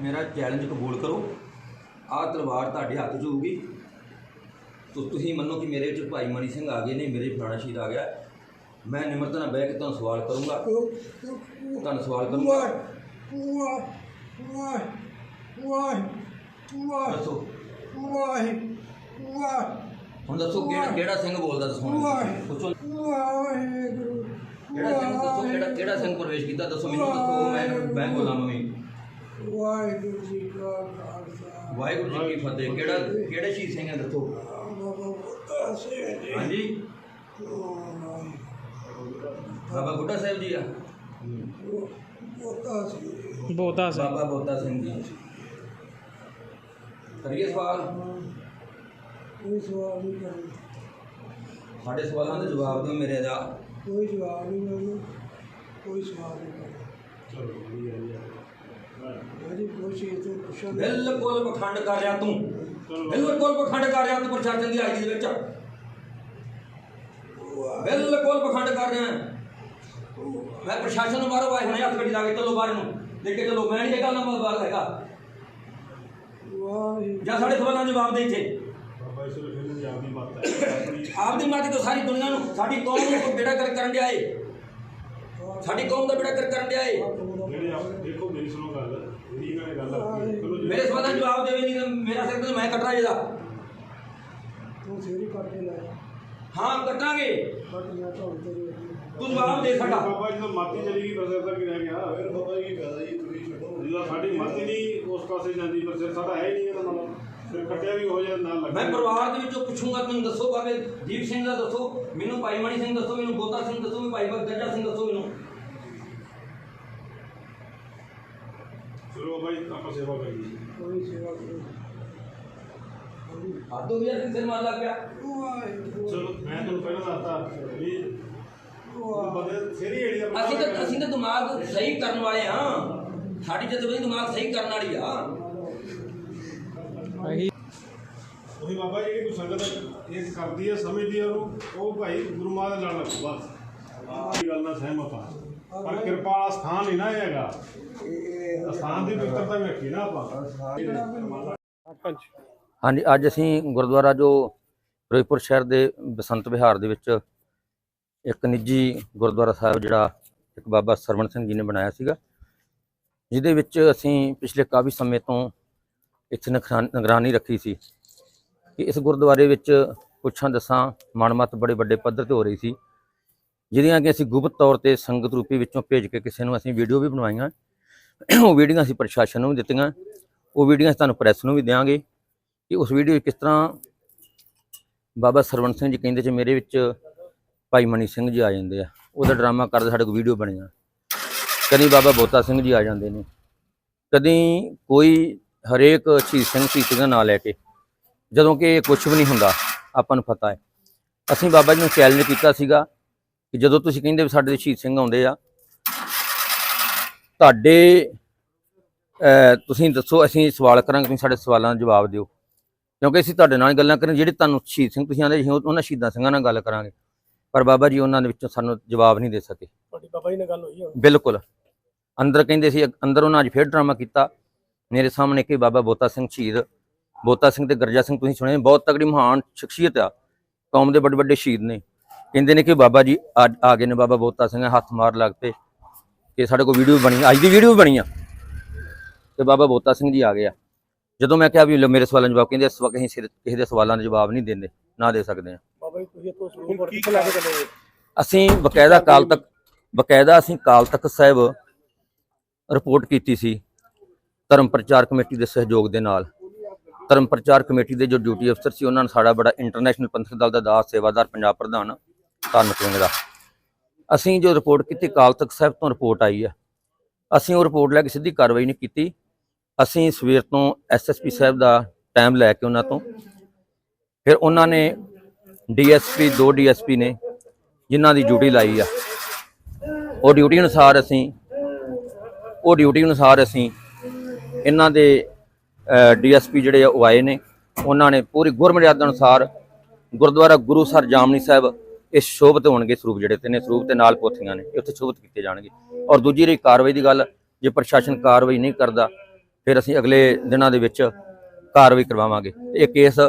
ਮੇਰਾ ਚੈਲੰਜ ਕਬੂਲ ਕਰੋ। ਆਹ ਤਲਵਾਰ ਤੁਹਾਡੇ ਹੱਥ 'ਚ ਹੋਊਗੀ। ਤੋ ਤੁਸੀਂ ਮੰਨੋ ਕਿ ਮੇਰੇ ਵਿੱਚ ਭਾਈ ਮਣੀ ਸਿੰਘ ਆ ਗਏ ਨੇ ਮੇਰੇ ਫਲਾਣਾ ਸ਼ਹੀਦ ਆ ਗਿਆ। ਮੈਂ ਨਿਮਰਤਾ ਨਾਲ ਬਹਿ ਕੇ ਤੁਹਾਨੂੰ ਸਵਾਲ ਕਰੂੰਗਾ। ਤੁਹਾਨੂੰ ਸਵਾਲ ਕਰੂੰਗਾ। ਦੱਸੋ। ਹੁਣ ਦੱਸੋ ਕਿਹੜਾ ਕਿਹੜਾ ਸਿੰਘ ਬੋਲਦਾ ਦੱਸੋ। ਪੁੱਛੋ। ਕਿਹੜਾ ਸਿੰਘ ਦੱਸੋ ਕਿਹੜਾ ਕਿਹੜਾ ਸਿੰਘ ਪ੍ਰਵੇਸ਼ ਕੀਤਾ? ਦੱਸੋ ਮੈਨੂੰ ਦੱਸੋ। ਮੈਂ ਮੈਂ ਬੋਲਾਂ ਮੰਮੀ। ਵਾਹਿਗੁਰੂ ਜੀ ਕਾ ਖਾਲਸਾ। ਵਾਹਿਗੁਰੂ ਜੀ ਕੀ ਫਤਿਹ। ਕਿਹੜਾ ਕਿਹੜੇ ਸ਼ਹੀਦ ਸਿੰਘ ਹੈ ਦੱਸੋ? ਬਾਬਾ ਬੁੱਢਾ ਸਿੰਘ ਜੀ। ਹਾਂਜੀ। ਬਾਬਾ ਬੁੱਢਾ ਸਾਹਿਬ ਜੀ ਆ? ਬੁੱਢਾ ਸਿੰਘ ਬੋਤਾ ਸਿੰਘ। ਬਾਬਾ ਬੋਤਾ ਸਿੰਘ ਜੀ। ਕਰੀਏ ਸਵਾਲ? ਕੋਈ ਸਵਾਲ ਨਹੀਂ ਕਰਨਾ। ਸਾਡੇ ਸਵਾਲਾਂ ਦੇ ਜਵਾਬ ਦਿਓ ਮੇਰੇ ਦਾ। ਕੋਈ ਜਵਾਬ ਨਹੀਂ ਮੈਨੂੰ ਕੋਈ ਸਵਾਲ ਨਹੀਂ ਕੋਸ਼ਿਸ਼ ਤੋਂ ਪੁੱਛਣ ਬਿਲਕੁਲ ਪਖੰਡ ਕਰ ਰਿਹਾ ਤੂੰ। ਬਿਲਕੁਲ ਪਖੰਡ ਕਰ ਰਿਹਾ ਤੂੰ ਪ੍ਰਸ਼ਾਸਨ ਦੀ ਆਈ ਦੇ ਵਿੱਚ। ਬਿਲਕੁਲ ਪਖੰਡ ਕਰ ਰਿਹਾ। ਮੈਂ ਪ੍ਰਸ਼ਾਸਨ ਨੂੰ ਬਾਹਰੋਂ ਆਏ ਹੁਣੇ ਹੱਥ ਗੱਡੀ ਲਾ ਕੇ ਚਲੋ ਬਾਹਰ ਨੂੰ। ਲੈ ਕੇ ਚਲੋ ਮੈਂ ਨਹੀਂ ਇਹ ਗੱਲ ਨਾ ਬਾਹਰ ਹੈਗਾ। ਜਾਂ ਸਾਡੇ ਸਵਾਲਾਂ ਦੇ ਜਵਾਬ ਦੇ ਇੱਥੇ। ਆਪਦੀ ਮਾਤੀ ਤੋਂ ਸਾਰੀ ਦੁਨੀਆ ਨੂੰ ਸਾਡੀ ਕੌਮ ਨੂੰ ਬੇੜਾ ਕਰ ਕਰਨ ਡਿਆ ਏ। ਸਾਡੀ ਕੌਮ ਦਾ ਬੇੜਾ ਕਰ ਕਰਨ ਡਿਆ ਏ ਦੇਖੋ ਮੇਰੀ ਸੁਣੋ ਗੱਲ ਜਿਹੜੀ ਇਹਨਾਂ ਨੇ ਗੱਲ ਆਖੀ ਚਲੋ ਜੀ ਮੇਰੇ ਸਵਾਲਾਂ ਦੇ ਜਵਾਬ ਦੇਵੇ ਨਹੀਂ ਤਾਂ ਮੇਰਾ ਸਿਰ ਤੇ ਮੈਂ ਕੱਟਣਾ ਇਹਦਾ? ਤੂੰ ਸੇਰੀ ਕੱਟ ਕੇ ਲੈ ਹਾਂ ਕੱਟਾਂਗੇ। ਮੈਂ ਤੇਰੀ ਤੂੰ ਜਵਾਬ ਦੇ ਸਾਡਾ। ਬਾਬਾ ਜੀ ਤੋਂ ਮਾਤੀ ਚਲੀ ਗਈ ਬਸ ਤਾਂ ਕੀ ਰਹਿ ਗਿਆ। ਫਿਰ ਬਾਬਾ ਜੀ ਕੀ ਫਾਇਦਾ ਜੀ ਤੁਸੀਂ ਛੱਡੋ। ਜਿਹੜਾ ਸਾਡੀ ਮਾਤੀ ਨਹੀਂ ਉਸ ਪਾਸੇ ਜਾਂਦੀ ਪਰ ਸਿਰ ਸਾਡਾ ਹੈ ਹੀ ਨਹੀਂ ਇਹਦਾ ਨਾਲ। ਫਿਰ ਕੱਟਿਆ ਵੀ ਹੋ ਜਾਏ ਨਾਲ ਲੱਗ ਮੈਂ ਪਰਿਵਾਰ ਦੇ ਵਿੱਚੋਂ ਪੁੱਛੂੰਗਾ ਤੁਹਾਨੂੰ ਦੱਸੋ ਬਾਬੇ ਦੀਪ ਸਿੰਘ ਦਾ ਦੱਸੋ ਮੈਨੂੰ ਭਾਈ ਮਣੀ ਸਿੰਘ ਦੱਸੋ ਮੈਨੂੰ ਬੋਤਾ ਸਿੰਘ ਦੱਸੋ ਮੈਨੂੰ ਭਾਈ ਬਗਜਾ ਸਿੰਘ ਦੱਸੋ ਮੈਨੂੰ। ਚਲੋ ਬਾਬਾ ਜੀ ਆਪਾਂ ਸੇਵਾ ਕਰੀਏ ਕੋਈ ਸੇਵਾ ਕਰੋ ਆਦੋ ਵੀ ਅਸੀਂ ਸਿਰ ਮਾਰ ਲੱਗ ਗਿਆ ਵਾਹਿਗੁਰੂ। ਚਲੋ ਮੈਂ ਤੁਹਾਨੂੰ ਪਹਿਲਾਂ ਦੱਸਤਾ ਵੀ ਉਹ ਬੰਦੇ ਸਿਰ ਹੀ ਏੜੀ ਦਾ ਅਸੀਂ ਤਾਂ ਅਸੀਂ ਤਾਂ ਦਿਮਾਗ ਸਹੀ ਕਰਨ ਵਾਲੇ ਹਾਂ। ਸਾਡੀ ਜਦ ਦਿਮਾਗ ਸਹੀ ਕਰਨ ਵਾਲੀ ਆ। ਉਹੀ ਬਾਬਾ ਜੀ ਜਿਹੜੀ ਕੋਈ ਸੰਗਤ ਇਹ ਕਰਦੀ ਹੈ ਸਮਝਦੀ ਹੈ ਉਹ ਭਾਈ ਗੁਰੂ ਮਾਂ ਦੇ ਨਾਲ ਲੱਗੋ ਬਸ ਇਹ ਗੱਲ ਨਾਲ ਸਹਿਮਤ ਹਾਂ ਪਰ ਕਿਰਪਾ ਵਾਲਾ ਸਥਾਨ ਨਹੀਂ ਨਾ ਇਹ ਹੈਗਾ। ਸਥਾਨ ਦੀ ਪਵਿੱਤਰਤਾ ਵੇਖੀ ਨਾ ਆਪਾਂ। ਹਾਂਜੀ। ਅੱਜ ਅਸੀਂ ਗੁਰਦੁਆਰਾ ਜੋ ਫਿਰੋਜ਼ਪੁਰ ਸ਼ਹਿਰ ਦੇ ਬਸੰਤ ਵਿਹਾਰ ਦੇ ਵਿੱਚ ਇੱਕ ਨਿੱਜੀ ਗੁਰਦੁਆਰਾ ਸਾਹਿਬ ਜਿਹੜਾ ਇੱਕ ਬਾਬਾ ਸਰਵਣ ਸਿੰਘ ਜੀ ਨੇ ਬਣਾਇਆ ਸੀਗਾ ਜਿਹਦੇ ਵਿੱਚ ਅਸੀਂ ਪਿਛਲੇ ਕਾਫੀ ਸਮੇਂ ਤੋਂ ਇੱਥੇ ਨਿਗਰਾਨ- ਨਿਗਰਾਨੀ ਰੱਖੀ ਸੀ ਕਿ ਇਸ ਗੁਰਦੁਆਰੇ ਵਿੱਚ ਪੁੱਛਾਂ ਦਸਾਂ ਮਨਮਤ ਬੜੇ ਵੱਡੇ ਪੱਧਰ ਤੇ ਹੋ ਰਹੀ ਸੀ। ਜਿਹਦੀਆਂ ਕਿ ਅਸੀਂ ਗੁਪਤ ਤੌਰ ਤੇ ਸੰਗਤ ਰੂਪੀ ਵਿੱਚੋਂ ਭੇਜ ਕੇ ਕਿਸੇ ਨੂੰ ਅਸੀਂ ਵੀਡੀਓ ਵੀ ਬਣਵਾਈਆਂ। ਉਹ ਵੀਡੀਓ ਅਸੀਂ ਪ੍ਰਸ਼ਾਸਨ ਨੂੰ ਵੀ ਦਿੱਤੀਆਂ। ਉਹ ਵੀਡੀਓ ਅਸੀਂ ਤੁਹਾਨੂੰ ਪ੍ਰੈਸ ਨੂੰ ਵੀ ਦਿਆਂਗੇ ਕਿ ਉਸ ਵੀਡੀਓ ਕਿਸ ਤਰ੍ਹਾਂ ਬਾਬਾ ਸਰਵਣ ਸਿੰਘ ਜੀ ਕਹਿੰਦੇ ਚ ਮੇਰੇ ਵਿੱਚ ਭਾਈ ਮਨੀ ਸਿੰਘ ਜੀ ਆ ਜਾਂਦੇ ਆ। ਉਹਦਾ ਡਰਾਮਾ ਕਰਦੇ ਸਾਡੇ ਕੋਲ ਵੀਡੀਓ ਬਣੀਆਂ। ਕਦੀ ਬਾਬਾ ਬੋਤਾ ਸਿੰਘ ਜੀ ਆ ਜਾਂਦੇ ਨੇ। ਕਦੀ ਕੋਈ ਹਰੇਕ ਸ਼ਹੀਦ ਸਿੰਘ ਸ਼ਹੀਦ ਦਾ ਨਾਂ ਲੈ ਕੇ। ਜਦੋਂ ਕਿ ਕੁਝ ਵੀ ਨਹੀਂ ਹੁੰਦਾ, ਆਪਾਂ ਨੂੰ ਪਤਾ ਹੈ। ਅਸੀਂ ਬਾਬਾ ਜੀ ਨੂੰ ਚੈਲੰਜ ਕੀਤਾ ਸੀਗਾ ਕਿ ਜਦੋਂ ਤੁਸੀਂ ਕਹਿੰਦੇ ਵੀ ਸਾਡੇ ਸ਼ਹੀਦ ਸਿੰਘ ਆਉਂਦੇ ਆ ਤੁਹਾਡੇ ਤੁਸੀਂ ਦੱਸੋ ਅਸੀਂ ਸਵਾਲ ਕਰਾਂਗੇ ਤੁਸੀਂ ਸਾਡੇ ਸਵਾਲਾਂ ਦਾ ਜਵਾਬ ਦਿਓ। ਕਿਉਂਕਿ ਅਸੀਂ ਤੁਹਾਡੇ ਨਾਲ ਗੱਲਾਂ ਕਰਾਂ ਜਿਹੜੇ ਤੁਹਾਨੂੰ ਸ਼ਹੀਦ ਸਿੰਘ ਤੁਸੀਂ ਆਂਦੇ ਉਹਨਾਂ ਸ਼ਹੀਦਾਂ ਸਿੰਘਾਂ ਨਾਲ ਗੱਲ ਕਰਾਂਗੇ। ਪਰ ਬਾਬਾ ਜੀ ਉਹਨਾਂ ਦੇ ਵਿੱਚੋਂ ਸਾਨੂੰ ਜਵਾਬ ਨਹੀਂ ਦੇ ਸਕੇ। ਤੁਹਾਡੀ ਬਾਬਾ ਜੀ ਨਾਲ ਗੱਲ ਹੋਈ ਹੁਣ। ਬਿਲਕੁਲ। ਅੰਦਰ ਕਹਿੰਦੇ ਸੀ ਅੰਦਰ ਉਹਨਾਂ ਅੱਜ ਫੇਰ ਡਰਾਮਾ ਕੀਤਾ। ਮੇਰੇ ਸਾਹਮਣੇ ਕਿ ਬਾਬਾ ਬੋਤਾ ਸਿੰਘ ਸ਼ਹੀਦ ਬੋਤਾ ਸਿੰਘ ਤੇ ਗਰਜਾ ਸਿੰਘ ਤੁਸੀਂ ਸੁਣਿਆ ਬਹੁਤ ਤਗੜੀ ਮਹਾਨ ਸ਼ਖਸੀਅਤ ਆ। ਕੌਮ ਦੇ ਵੱਡੇ ਵੱਡੇ ਸ਼ਹੀਦ ਨੇ। ਕਹਿੰਦੇ ਨੇ ਕਿ ਬਾਬਾ ਜੀ ਆ ਗਏ ਨੇ ਬਾਬਾ ਬੋਤਾ ਸਿੰਘ ਹੱਥ ਮਾਰ ਲੱਗ ਪਏ ਕਿ ਸਾਡੇ ਕੋਲ ਵੀਡੀਓ ਬਣੀ ਅੱਜ ਦੀ ਵੀਡੀਓ ਵੀ ਬਣੀ ਆ। ਤੇ ਬਾਬਾ ਬੋਤਾ ਸਿੰਘ ਜੀ ਆ ਗਏ ਆ। ਜਦੋਂ ਮੈਂ ਕਿਹਾ ਵੀ ਮੇਰੇ ਸਵਾਲਾਂ ਦੇ ਜਵਾਬ ਕਹਿੰਦੇ ਇਸ ਵਕਤ ਅਸੀਂ ਸਿਰ- ਕਿਸੇ ਦੇ ਸਵਾਲਾਂ ਦੇ ਜਵਾਬ ਨਹੀਂ ਦਿੰਦੇ ਨਾ ਦੇ ਸਕਦੇ ਆ। ਬਾਬਾ ਜੀ ਤੁਸੀਂ ਇੱਥੋਂ ਸੁਪਰੀਮ ਕੋਰਟ ਕਿੱਥੇ ਲੈ ਕੇ ਚੱਲੇ? ਹੋ? ਅਸੀਂ ਬਕਾਇਦਾ ਕਾਲ ਤੱਕ ਬਕਾਇਦਾ ਅਸੀਂ ਕਾਲ ਤੱਕ ਸਾਹਿਬ ਰਿਪੋਰਟ ਕੀਤੀ ਸੀ ਧਰਮ ਪ੍ਰਚਾਰ ਕਮੇਟੀ ਦੇ ਸਹਿਯੋਗ ਦੇ ਨਾਲ। ਧਰਮ ਪ੍ਰਚਾਰ ਕਮੇਟੀ ਦੇ ਜੋ ਡਿਊਟੀ ਅਫਸਰ ਸੀ ਉਹਨਾਂ ਨੇ ਸਾਡਾ ਬੜਾ ਇੰਟਰਨੈਸ਼ਨਲ ਪੰਥਕ ਦਲ ਦਾ ਦਾਸ ਸੇਵਾਦਾਰ ਪੰਜਾਬ ਪ੍ਰਧਾਨ ਧਾਰਮਿਕ ਵਿੰਗ ਦਾ। ਅਸੀਂ ਜੋ ਰਿਪੋਰਟ ਕੀਤੀ ਕਾਲ ਤਖ਼ਤ ਸਾਹਿਬ ਤੋਂ ਰਿਪੋਰਟ ਆਈ ਆ। ਅਸੀਂ ਉਹ ਰਿਪੋਰਟ ਲੈ ਕੇ ਸਿੱਧੀ ਕਾਰਵਾਈ ਨਹੀਂ ਕੀਤੀ। ਅਸੀਂ ਸਵੇਰ ਤੋਂ ਐਸਐਸਪੀ ਸਾਹਿਬ ਦਾ ਟਾਈਮ ਲੈ ਕੇ ਉਹਨਾਂ ਤੋਂ। ਫਿਰ ਉਹਨਾਂ ਨੇ ਡੀਐਸਪੀ ਦੋ ਡੀਐਸਪੀ ਨੇ ਜਿਨ੍ਹਾਂ ਦੀ ਡਿਊਟੀ ਲਾਈ ਆ। ਉਹ ਡਿਊਟੀ ਅਨੁਸਾਰ ਅਸੀਂ, ਉਹ ਡਿਊਟੀ ਅਨੁਸਾਰ ਅਸੀਂ ਇਹਨਾਂ ਦੇ ਡੀਐਸਪੀ ਜਿਹੜੇ ਆ ਉਹ ਆਏ ਨੇ। ਉਹਨਾਂ ਨੇ ਪੂਰੀ ਗੁਰਮਰਿਆਦਾ ਅਨੁਸਾਰ ਗੁਰਦੁਆਰਾ ਗੁਰੂ ਸਰ ਜਾਮਨੀ ਸਾਹਿਬ ਇਸ ਸ਼ੋਭਤ ਹੋਣਗੇ ਸਰੂਪ ਜਿਹੜੇ ਤੇ ਨੇ ਸਰੂਪ ਤੇ ਨਾਲ ਪੋਥੀਆਂ ਨੇ ਇਹ ਉੱਥੇ ਸ਼ੋਭਤ ਕੀਤੇ ਜਾਣਗੇ। ਔਰ ਦੂਜੀ ਰਹੀ ਕਾਰਵਾਈ ਦੀ ਗੱਲ ਜੇ ਪ੍ਰਸ਼ਾਸਨ ਕਾਰਵਾਈ ਨਹੀਂ ਕਰਦਾ ਫਿਰ ਅਸੀਂ ਅਗਲੇ ਦਿਨਾਂ ਦੇ ਵਿੱਚ ਕਾਰਵਾਈ ਕਰਵਾਵਾਂਗੇ। ਇਹ ਕੇਸ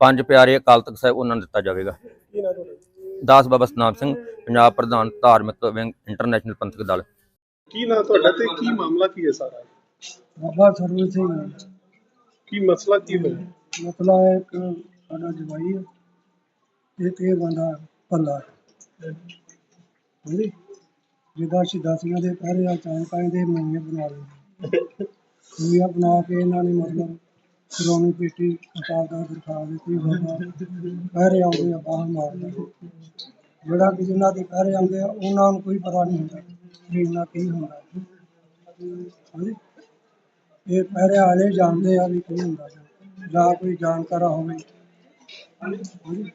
ਪੰਜ ਪਿਆਰੇ ਅਕਾਲ ਤਖਤ ਸਾਹਿਬ ਉਹਨਾਂ ਨੂੰ ਦਿੱਤਾ ਜਾਵੇਗਾ। ਕੀ ਨਾ ਤੁਹਾਡਾ? ਦਾਸ ਬਾਬਾ ਸਤਨਾਮ ਸਿੰਘ ਪੰਜਾਬ ਪ੍ਰਧਾਨ ਧਾਰਮਿਕ ਵਿੰਗ ਇੰਟਰਨੈਸ਼ਨਲ ਪੰਥਕ ਦਲ। ਕੀ ਨਾਂ ਤੁਹਾਡਾ ਤੇ ਕੀ ਮਾਮਲਾ ਕੀ ਹੈ ਸਾਰਾ? ਬਾਬਾ ਸਰਵਨ ਸਿੰਘ। ਕੀ ਮਸਲਾ ਕੀ ਹੋਇਆ? ਮਸਲਾ ਹੈ ਇੱਕ ਸਾਡਾ ਜਵਾਈ ਹੈ। ਇਹ ਤੇ ਬੰਦਾ ਭੱਲਾ ਹਾਂਜੀ। ਜਿਹਦਾ ਸ਼ਿਦਾਸੀਆਂ ਦੇ ਪਹਿਰੇ ਆ, ਚਾਹ ਕਾਇਦੇ ਮਹੀਨੇ ਬਣਾ ਲਏ ਮਹੀਨੇ ਬਣਾ ਕੇ ਇਹਨਾਂ ਨੇ ਮਤਲਬ ਸ਼੍ਰੋਮਣੀ ਪੇਟੀ ਅਕਾਲ ਦਾ ਦਿਖਾ ਦਿੱਤੀ ਬਾਬਾ ਪਹਿਰੇ ਆਉਂਦੇ ਆ, ਬਾਹਰ ਮਾਰਦੇ ਜਿਹੜਾ ਕਿ ਜਿਨ੍ਹਾਂ ਦੇ ਪਹਿਰੇ ਆਉਂਦੇ ਆ, ਉਹਨਾਂ ਨੂੰ ਕੋਈ ਪਤਾ ਨਹੀਂ ਹੁੰਦਾ ਵੀ ਇਹਨਾਂ ਕੀ ਹੁੰਦਾ। ਹਾਂਜੀ। ਇਹ ਪਹਿਰੇ ਵਾਲੇ ਜਾਣਦੇ ਆ ਵੀ ਕੀ ਹੁੰਦਾ। ਜਾਂ- ਕੋਈ ਜਾਣਕਾਰ ਹੋਵੇ। ਹਾਂਜੀ।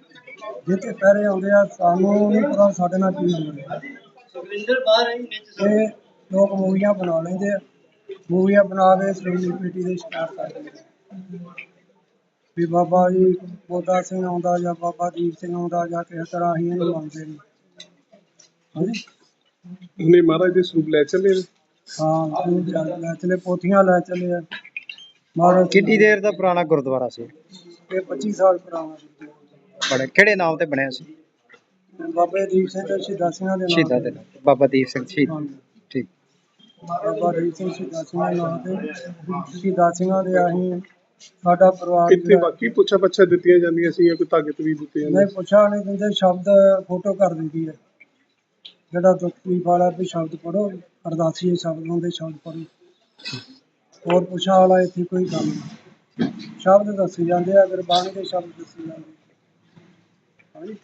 ਜਿੱਥੇ ਪਹਿਰੇ ਆਉਂਦੇ ਆ ਸਾਨੂੰ ਨਹੀਂ ਪਤਾ ਸਾਡੇ ਨਾਲ ਕੀ ਹੁੰਦਾ ਇਹ ਲੋਕ ਮੂਵੀਆਂ ਬਣਾ ਲੈਂਦੇ ਆ ਮੂਵੀਆਂ ਬਣਾ ਕੇ ਕਮੇਟੀ ਦੇ ਸ਼ਿਕਾਰ ਕਰ ਦਿੰਦੇ ਆ। ਵੀ ਬਾਬਾ ਜੀ ਬੋਦਾ ਸਿੰਘ ਆਉਂਦਾ ਜਾਂ ਬਾਬਾ ਦੀਪ ਸਿੰਘ ਆਉਂਦਾ ਜਾਂ ਕਿਸੇ ਤਰ੍ਹਾਂ ਅਸੀਂ ਇਹਨੂੰ ਮੰਨਦੇ ਨਹੀਂ ਹਾਂਜੀ ਉਹਨੇ ਮਹਾਰਾਜ ਦੇ ਸਰੂਪ ਲੈ ਚੱਲੇ ਨੇ। ਹਾਂ ਤੂੰ ਲੈ ਚਲੇ ਪੋਥੀਆਂ ਲੈ ਚਲੇ ਆ ਮਹਾਰਾਜ ਕਿੰਨੀ ਦੇਰ ਦਾ ਪੁਰਾਣਾ ਗੁਰਦੁਆਰਾ ਸੀ ਇਹ 25 ਸਾਲ ਪੁਰਾਣਾ ਸੀ। ਬਣੇ ਕਿਹੜੇ ਨਾਮ ਤੇ ਬਣਿਆ ਸੀ? ਬਾਬੇ ਦੀਪ ਸਿੰਘ ਤੇ ਸ਼ਹੀਦਾਂ ਦੇ ਨਾਮ ਸ਼ਹੀਦਾਂ ਦੇ ਨਾਮ ਤੇ। ਬਾਬਾ ਦੀਪ ਸਿੰਘ ਸ਼ਹੀਦ। ਹਾਂਜੀ। ਠੀਕ। ਬਾਬਾ ਦੀਪ ਸਿੰਘ ਸ਼ਹੀਦਾਂ ਸਿੰਘਾਂ ਦੇ ਨਾਮ ਤੇ ਸ਼ਹੀਦਾਂ ਸਿੰਘਾਂ ਦੇ ਅਸੀਂ ਸਾਡਾ ਪਰਿਵਾਰ ਇੱਥੇ ਜਿਹੜਾ- ਬਾਕੀ ਪੁੱਛਾ ਪੱਛਾ ਦਿੱਤੀਆਂ ਜਾਂਦੀਆਂ ਸੀ ਜਾਂ ਕੋਈ ਤਾਕਤ ਵੀ ਦਿੱਤੀ ਜਾਂਦੀ ਨਹੀਂ ਪੁੱਛਾ ਨਹੀਂ ਦਿੰਦੇ ਸ਼ਬਦ ਫੋਟੋ ਕਰ ਦਿੰਦੀ ਹੈ। ਜਿਹੜਾ ਦੁਖੀ ਵਾਲਾ ਵੀ ਸ਼ਬਦ ਪੜੋ ਅਰਦਾਸੀ ਸ਼ਬਦ ਹੁੰਦੇ ਸ਼ਬਦ ਪੜੋ ਹੋਰ ਪੁੱਛਾ ਵਾਲਾ ਇੱਥੇ ਕੋਈ ਕੰਮ ਨਹੀਂ। ਸ਼ਬਦ ਦੱਸੇ ਜਾਂਦੇ ਆ ਗੁਰਬਾਣੀ ਦੇ ਸ਼ਬਦ ਦੱਸੇ ਜਾਂਦੇ ਹਾਂਜੀ